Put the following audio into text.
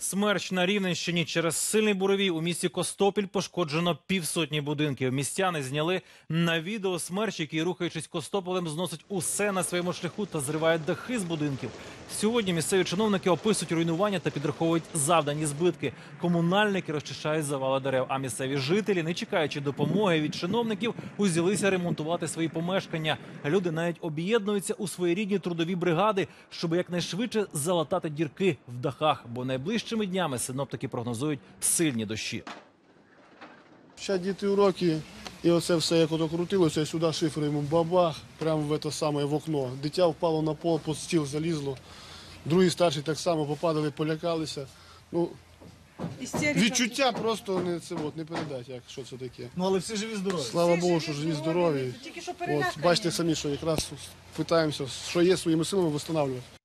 Смерч на Рівненщині через сильний буровій у місті Костопіль пошкоджено півсотні будинків. Містяни зняли на відео смерч, який, рухаючись Костополем, зносить усе на своєму шляху та зриває дахи з будинків. Сьогодні місцеві чиновники описують руйнування та підраховують завдані збитки. Комунальники розчищають завали дерев. А місцеві жителі, не чекаючи допомоги від чиновників, узялися ремонтувати свої помешкання. Люди навіть об'єднуються у своєрідні трудові бригади, щоб якнайшвидше залатати дірки в дахах, бо найближчими днями синоптики прогнозують сильні дощі. Ще діти уроки, і оце все як ото крутилося, і сюди шифер йому бабах, прямо в це саме в окно. Дитя впало на пол, під стіл залізло. Другий старший так само попадали, полякалися. Ну, відчуття просто не це от, не передати, як що це таке. Ну але всі живі здорові. Слава Богу, що живі, здорові. Тільки що От, перелякані. бачите самі, що якраз питаємося, що є своїми силами встановлювати.